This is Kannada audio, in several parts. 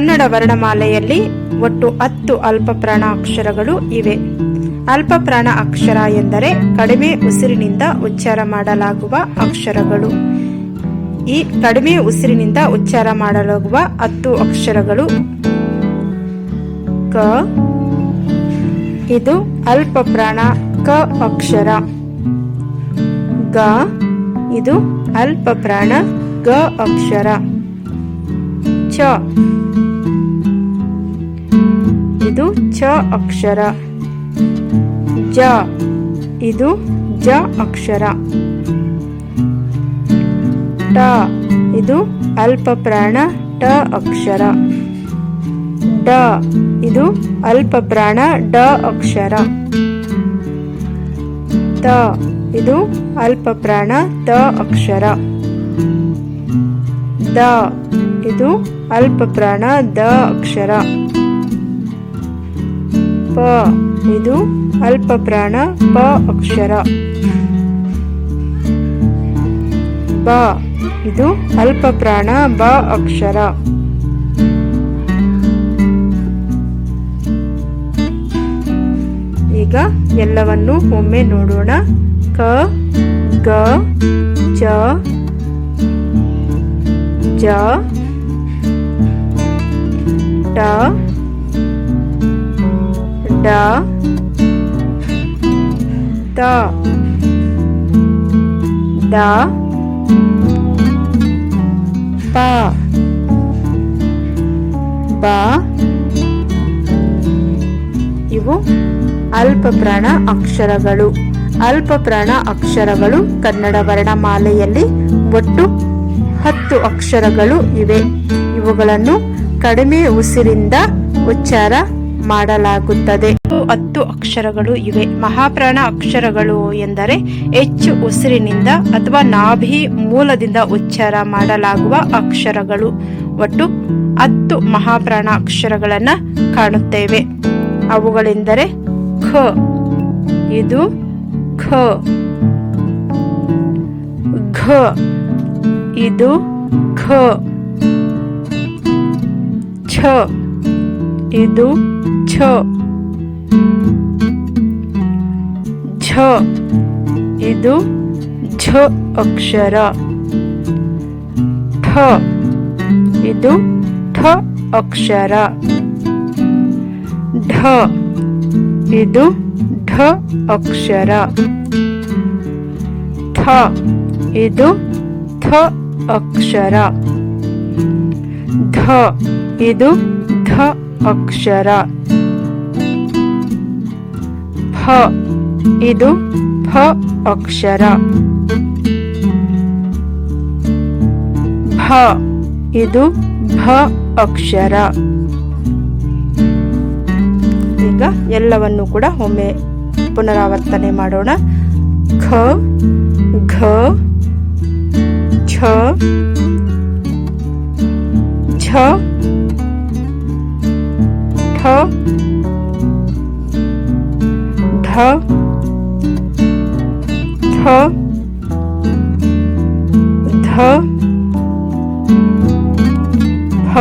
ಕನ್ನಡ ವರ್ಣಮಾಲೆಯಲ್ಲಿ ಒಟ್ಟು ಹತ್ತು ಅಲ್ಪಪ್ರಾಣ ಅಕ್ಷರಗಳು ಇವೆ. ಅಲ್ಪಪ್ರಾಣ ಅಕ್ಷರ ಎಂದರೆ ಕಡಿಮೆ ಉಸಿರಿನಿಂದ ಉಚ್ಚಾರ ಮಾಡಲಾಗುವ ಅಕ್ಷರಗಳು. ಈ ಕಡಿಮೆ ಉಸಿರಿನಿಂದ ಉಚ್ಚಾರ ಮಾಡಲಾಗುವ ಹತ್ತು ಅಕ್ಷರಗಳು. ಕ, ಇದು ಅಲ್ಪಪ್ರಾಣ, ಕ ಅಕ್ಷರ. ಗ, ಇದು ಅಲ್ಪಪ್ರಾಣ, ಗ ಅಕ್ಷರ. ಚ ಇದು ಚ ಅಕ್ಷರ. ಜ ಇದು ಜ ಅಕ್ಷರ. ಟ ಇದು ಅಲ್ಪ ಪ್ರಾಣ, ಟ ಅಕ್ಷರ. ಡ ಇದು ಅಲ್ಪ ಪ್ರಾಣ, ಡ ಅಕ್ಷರ. ತ ಇದು ಅಲ್ಪಪ್ರಾಣ ತ ಅಕ್ಷರ. ದ ಇದು ಅಲ್ಪ ಪ್ರಾಣ, ದ ಅಕ್ಷರ. ಇದು ಅಲ್ಪಪ್ರಾಣ, ಪ ಅಕ್ಷರ. ಬ. ಇದು ಅಲ್ಪಪ್ರಾಣ, ಬ ಅಕ್ಷರ. ಈಗ ಎಲ್ಲವನ್ನು ಒಮ್ಮೆ ನೋಡೋಣ. ಕ, ಗ, ಜ ಜ ಟ ಡ ತ ದ ಪ ಬ ಇವು ಅಲ್ಪಪ್ರಾಣ ಅಕ್ಷರಗಳು. ಅಲ್ಪಪ್ರಾಣ ಅಕ್ಷರಗಳು ಕನ್ನಡ ವರ್ಣಮಾಲೆಯಲ್ಲಿ ಒಟ್ಟು ಹತ್ತು ಅಕ್ಷರಗಳು ಇವೆ. ಇವುಗಳನ್ನು ಕಡಿಮೆ ಉಸಿರಿಂದ ಉಚ್ಚಾರ ಮಾಡಲಾಗುತ್ತದೆ. ಹತ್ತು ಅಕ್ಷರಗಳು ಇವೆ. ಮಹಾಪ್ರಾಣ ಅಕ್ಷರಗಳು ಎಂದರೆ ಹೆಚ್ಚು ಉಸಿರಿನಿಂದ ಅಥವಾ ನಾಭಿ ಮೂಲದಿಂದ ಉಚ್ಚಾರ ಮಾಡಲಾಗುವ ಅಕ್ಷರಗಳು. ಒಟ್ಟು ಹತ್ತು ಮಹಾಪ್ರಾಣ ಅಕ್ಷರಗಳನ್ನು ಕಾಣುತ್ತೇವೆ. ಅವುಗಳೆಂದರೆ ಖ, ಇದು ಖ, ಘ, ಇದು ಖ ಛ ಇದು ಛ. ಝ ಇದು ಝ ಅಕ್ಷರ. ಠ. ಇದು ಠ ಅಕ್ಷರ. ಢ. ಇದು ಢ ಅಕ್ಷರ. ಥ ಇದು ಥ ಅಕ್ಷರ. ಧ. ಇದು ಧ ಅಕ್ಷರ. ಫ ಇದು ಫ ಅಕ್ಷರ. ಭ ಇದು ಭ ಅಕ್ಷರ. ಈಗ ಎಲ್ಲವನ್ನು ಕೂಡ ಒಮ್ಮೆ ಪುನರಾವರ್ತನೆ ಮಾಡೋಣ. ಖ, ಘ, ಛ ಝ ಠ ಢ ಥ ಧ ಹ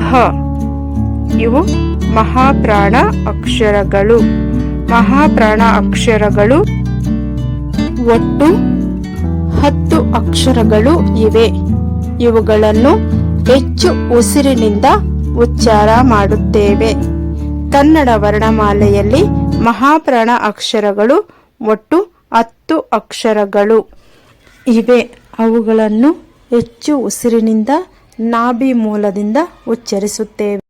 ಭ ಇವು ಮಹಾಪ್ರಾಣ ಅಕ್ಷರಗಳು. ಮಹಾಪ್ರಾಣ ಅಕ್ಷರಗಳು ಒಟ್ಟು ಹತ್ತು ಅಕ್ಷರಗಳು ಇವೆ. ಇವುಗಳನ್ನು ಹೆಚ್ಚು ಉಸಿರಿನಿಂದ ಉಚ್ಚಾರ ಮಾಡುತ್ತೇವೆ. ಕನ್ನಡ ವರ್ಣಮಾಲೆಯಲ್ಲಿ ಮಹಾಪ್ರಾಣ ಅಕ್ಷರಗಳು ಒಟ್ಟು ಹತ್ತು ಅಕ್ಷರಗಳು ಇವೆ. ಅವುಗಳನ್ನು ಹೆಚ್ಚು ಉಸಿರಿನಿಂದ ನಾಭಿ ಮೂಲದಿಂದ ಉಚ್ಚರಿಸುತ್ತೇವೆ.